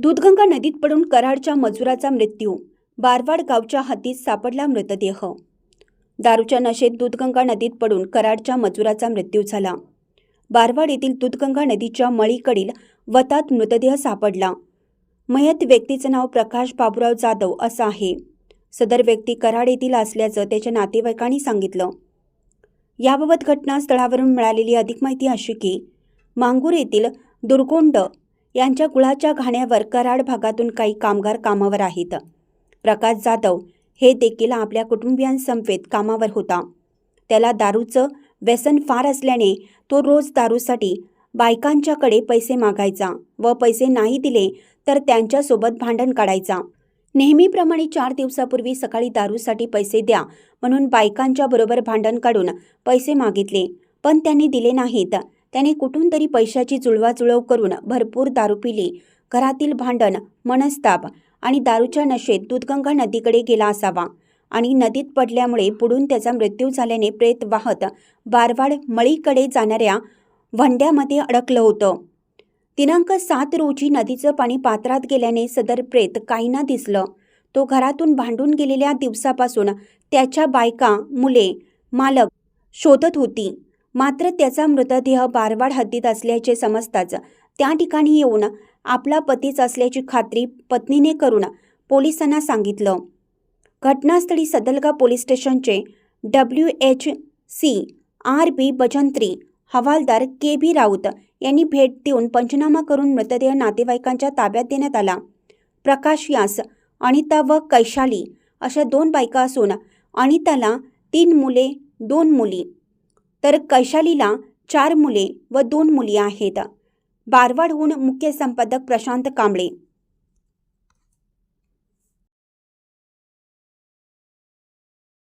दूधगंगा नदीत पडून कराडच्या मजुराचा मृत्यू. बारवाड गावच्या हद्दीत सापडला मृतदेह. दारूच्या नशेत दूधगंगा नदीत पडून कराडच्या मजुराचा मृत्यू झाला. बारवाड येथील दूधगंगा नदीच्या मळीकडील वतात मृतदेह सापडला. मयत व्यक्तीचं नाव प्रकाश बाबुराव जाधव असं आहे. सदर व्यक्ती कराड येथील असल्याचं त्याच्या नातेवाईकांनी सांगितलं. याबाबत घटनास्थळावरून मिळालेली अधिक माहिती अशी की मांगूर येथील दुर्गोंड यांच्या गुळाच्या घाण्यावर कराड भागातून काही कामगार कामावर आहेत. प्रकाश जाधव हे देखील आपल्या कुटुंबियांसमवेत कामावर होता. त्याला दारूचं व्यसन फार असल्याने तो रोज दारूसाठी बायकांच्याकडे पैसे मागायचा व पैसे नाही दिले तर त्यांच्यासोबत भांडण काढायचा. नेहमीप्रमाणे चार दिवसापूर्वी सकाळी दारूसाठी पैसे द्या म्हणून बायकांच्या बरोबर भांडण काढून पैसे मागितले पण त्यांनी दिले नाहीत. त्याने कुठून तरी पैशाची जुळवाजुळव करून भरपूर दारू पिली. घरातील भांडण मनस्ताप आणि दारूच्या नशेत दूधगंगा नदीकडे गेला असावा. आणि नदीत पडल्यामुळे पुढून त्याचा मृत्यू झाल्याने प्रेत वाहत बारवाड मळीकडे जाणाऱ्या वंड्यामध्ये अडकलं होतं. दिनांक सात रोजी नदीचं पाणी पात्रात गेल्याने सदर प्रेत काहींना दिसलं. तो घरातून भांडून गेलेल्या दिवसापासून त्याच्या बायका मुले मालक शोधत होती. मात्र त्याचा मृतदेह बारवाड हद्दीत असल्याचे समजताच त्या ठिकाणी येऊन आपला पतीच असल्याची खात्री पत्नीने करून पोलिसांना सांगितलं. घटनास्थळी सदलगा पोलीस स्टेशनचे W H C R B Bajantri हवालदार के बी राऊत यांनी भेट देऊन पंचनामा करून मृतदेह नातेवाईकांच्या ताब्यात देण्यात आला. प्रकाश यास अनिता व कैशाली अशा दोन बायका असून अनिताला तीन मुले दोन मुली. तर कैशालीला चार मुले व दोन मुली आहेत. बारवाडहून मुख्य संपादक प्रशांत कांबळे.